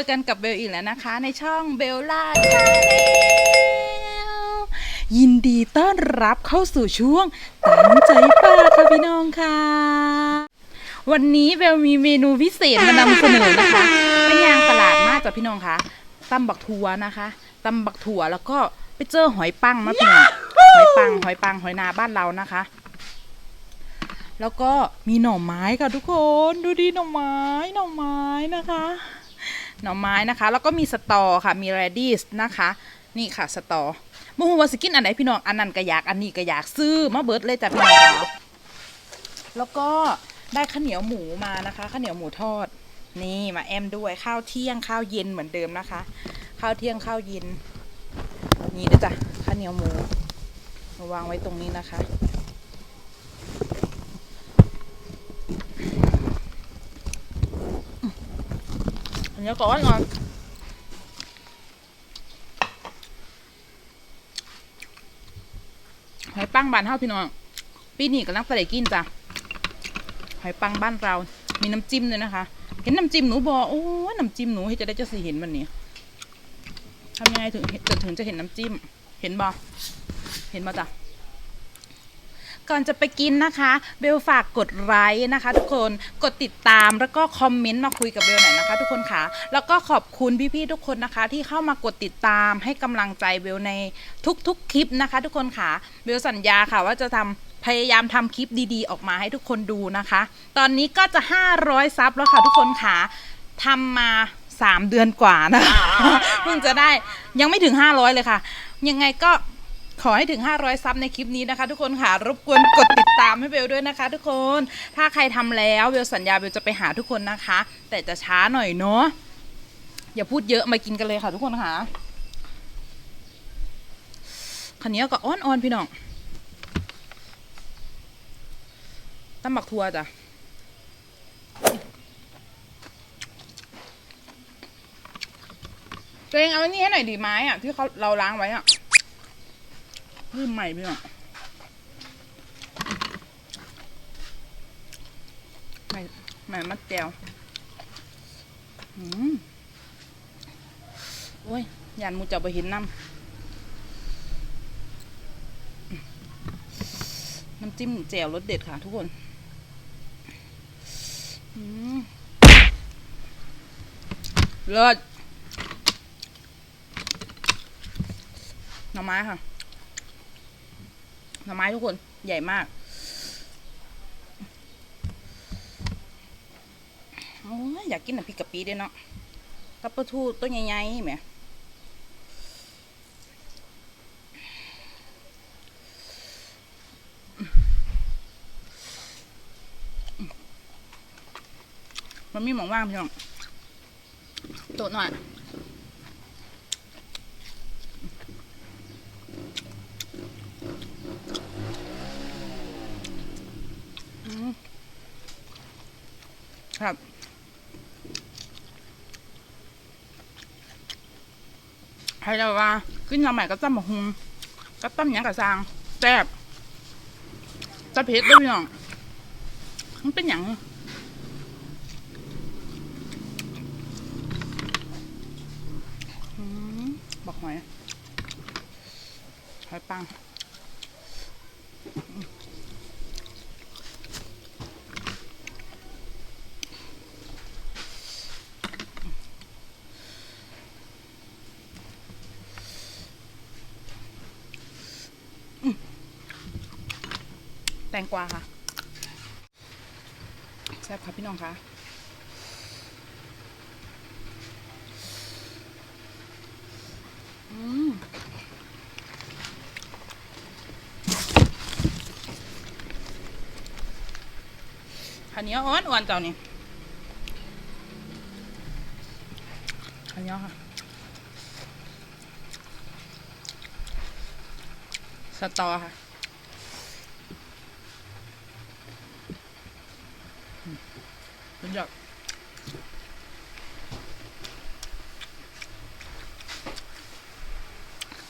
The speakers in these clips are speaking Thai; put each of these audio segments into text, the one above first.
เจอกันกับเบลอีกแล้วนะคะ ในช่องเบลล่าชาแนลยินดีต้อนรับเข้าสู่ช่วงตั้งใจป้าค่ะพี่น้องค่ะ วันนี้เบลมีเมนูพิเศษมานำเสนอนะคะเป็นยางตลาดมากจ้ะพี่น้องคะตำบักถั่วนะคะตำบักถั่วแล้วก็ไปเจอหอยปังมาพี่น้องหอยปังหอยปังหอยนาบ้านเรานะคะแล้วก็มีหน่อไม้ค่ะทุกคน ดูดิหน่อไม้หน่อไม้นะคะ หน่อไม้นะคะ แล้วก็มีสตอค่ะมี r รดิสนะคะ นี่ค่ะสตอมูฮูวาสกินอันไหนพี่น้องอันนั้นก็อยากอันนี้ก็อยากซื้อมาเบิร์ดเลยจ้ะพี่น้องแล้วก็ได้ข้าวเหนียวหมูมานะคะข้าวเหนียวหมูทอด นี่มาแอมด้วยข้าวเที่ยงข้าวเย็นเหมือนเดิมนะคะ ข้าวเที่ยงข้าวเย็นนี่ด้วยจ้ะข้าวเหนียวหมูวางไว้ตรงนี้นะคะ อันนี้ก่อนก่อนหอยปังบ้านเฮาพี่น้องปีนี้กำลังไปได้กินจ้ะหอยปังบ้านเรามีน้ำจิ้มด้วยนะคะ เห็นน้ำจิ้มหนูบอโอ้น้ำจิ้มหนูให้จะได้จะสิเห็นมันนี่ทำยังไงถึงจะถึงจะเห็นน้ำจิ้ม เห็นบอเห็นบอจ้ะ ก่อนจะไปกินนะคะ เบลฝากกดไลค์นะคะ ทุกคนกดติดตามแล้วก็คอมเมนต์มาคุยกับเบลหน่อยนะคะ ทุกคนค่ะ แล้วก็ขอบคุณพี่ๆทุกคนนะคะ ที่เข้ามากดติดตามให้กำลังใจเบลในทุกๆคลิปนะคะ ทุกคนค่ะเบลสัญญาค่ะว่าจะทำพยายามทำคลิปดีๆ ออกมาให้ทุกคนดูนะคะ ตอนนี้ก็จะ 500 ซับแล้วค่ะทุกคนค่ะทำมา 3 เดือนกว่านะคะเพิ่งจะได้ยังไม่ถึง 500 เลยค่ะ ยังไงก็ ขอให้ถึง 500 ซับในคลิปนี้นะคะ ทุกคนค่ะรบกวนกดติดตามให้เบลด้วยนะคะ ทุกคน ถ้าใครทำแล้วเบลสัญญาเบลจะไปหาทุกคนนะคะ แต่จะช้าหน่อยเนาะอย่าพูดเยอะมากินกันเลยค่ะทุกคนค่ะคันนี้ก็อ้อนๆพี่น้องตำบักทัวจ้ะตัวเองเอาอันนี้ให้หน่อยดีไหมอะที่เขาเราล้างไว้อะ ลืมใหม่พี่น้องใหม่ใหม่มัดแก้วอืมโอ้ยยานมูเจะไปเห็นน้ำน้ำจิ้มแจ่วรสเด็ดค่ะทุกคนอืมเลิศหน่อไม้ค่ะ หน่อไม้ทุกคนใหญ่มากโอ้ยอยากกินน้ำพริกกะปิด้วยเนาะกับปลาทูตัวใหญ่ๆแหมมันมีหมองว่างพี่น้องโต๊ะหน่อย ครับ ให้เราว่า ขึ้นทำใหม่ก็ตั้มบักฮุงก็ต้มยังกับซางแซ่บจะเผ็ดด้วยพี่น้องมันเป็นอย่างอืมบอกหอยหอยปัง แตงกวาค่ะแซ่บค่ะพี่น้องคะอืมขันเนี้ยอ่อนอ่อนเจ้านี่ขันเนี้ยค่ะ สตอค่ะ อยาก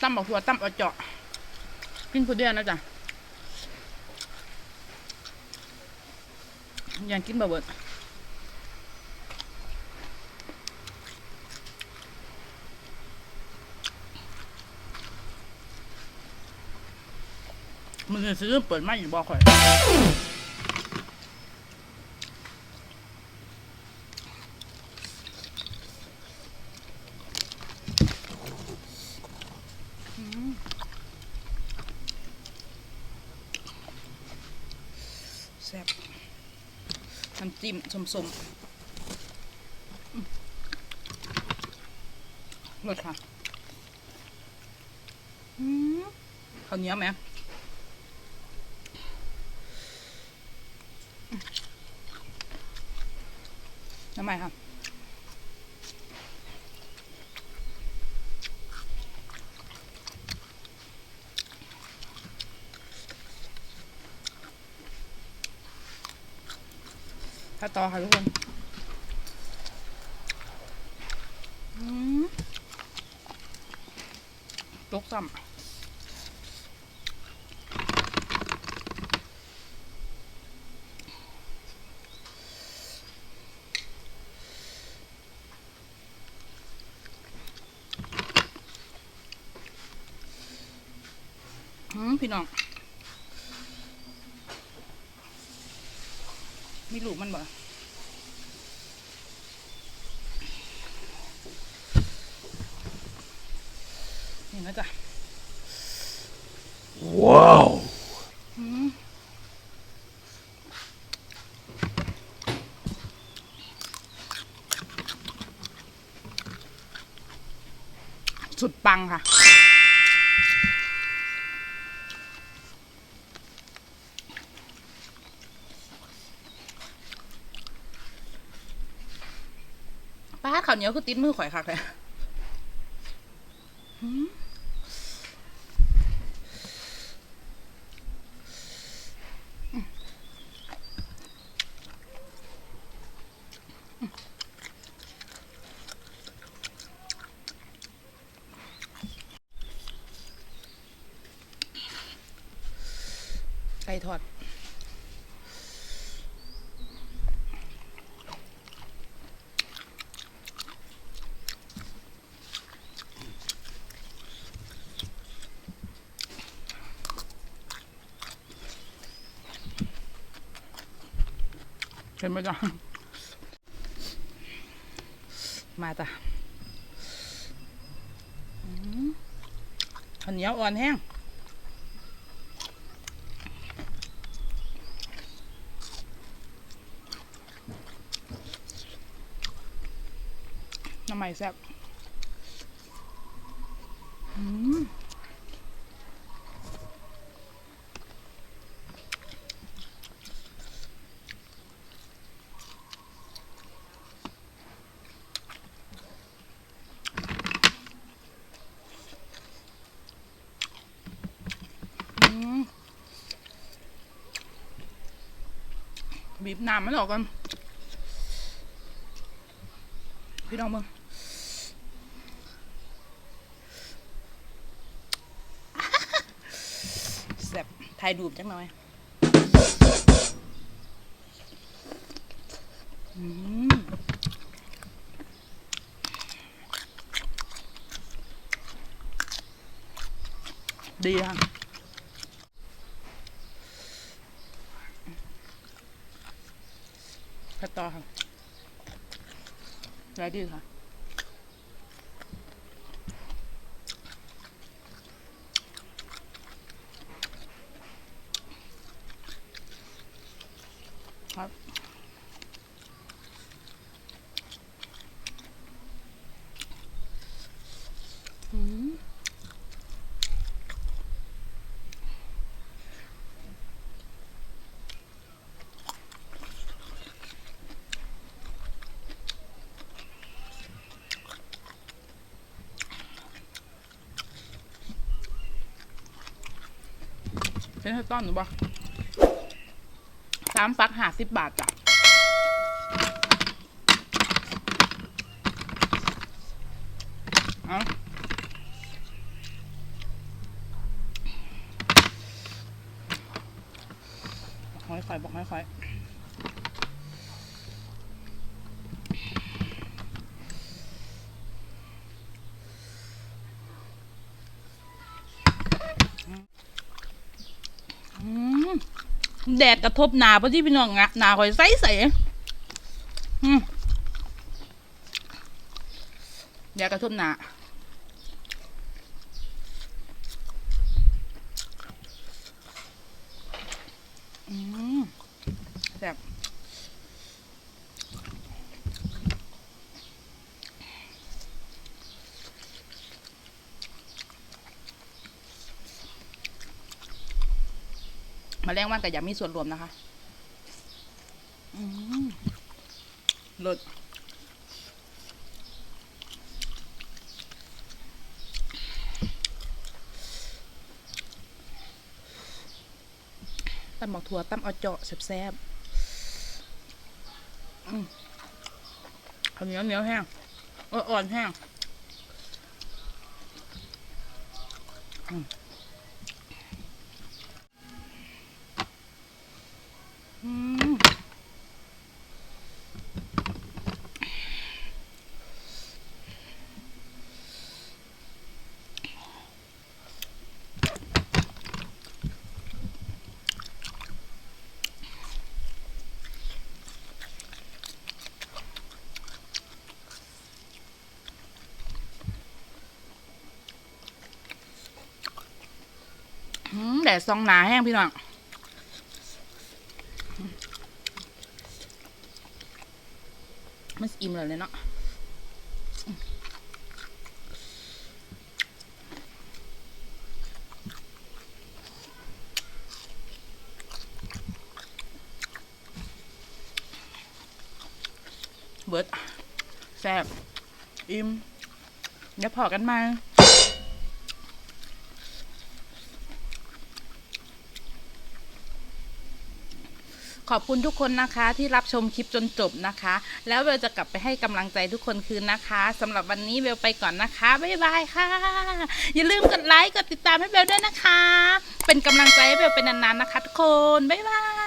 ตั้มบอกทัวตั้มเอาเจาะกินคนเดียวนะจ๊ะอยางกินบะเบิดนจะซื้อเปิดไม่อยู่บ่อข่อย จิ้มสมๆอืมรสค่ะอืมข้าวเหนียวไหมทำไมครั ต่อค่ะทุกคนอืมลกซ้ำอืมพี่น้อง มีลูกมันบ่ นี่นะจ๊ะ Wow. อืมสุดปังค่ะป้าดข้าวเหนียวคือติดมือข่อยค่ะเลย ไก่ทอด เห็นไหมจ๊ะมาจ้ะอืมข้าวเหนียวอ่อนแห้ง น้ำให ม่แซ่บบีบน้ำมันออกกันพี่น้องมึง แซ่บ ถ่ายรูปจังหน่อยดีค่ะไปต่อค่ะไรดีค่ะ เป็นให้ต้อนหนูบ่สามฟักห้าสิบบาทจ้ะเอาบอกค่อยบอกค่อย แดดกระทบหนาเพราะที่พี่น้องอะหนาคอยใสใสแดดกระทบหนาอืมแซ่บ มาแรงวันกับอยามีส่วนรวมนะคะรสตำบักถั่วตำเอาเจาะแซ่บๆข้าวเหนียวเหนียวแห้งอออ่อนแห้งอืมอืม อืมแดดซองหนาแห้งพี่น้องมันอิ่มเลยเลยเนาะเบิดแซ่บอิ่มเดี๋ยวพอกันมา ขอบคุณทุกคนนะคะที่รับชมคลิปจนจบนะคะ แล้วเบลจะกลับไปให้กำลังใจทุกคนคืนนะคะสำหรับวันนี้เบลไปก่อนนะคะ บ๊ายบายค่ะ อย่าลืมกดไลค์กดติดตามให้เบลด้วยนะคะ เป็นกำลังใจให้เบลเป็นนานๆนะคะ ทุกคน บ๊ายบาย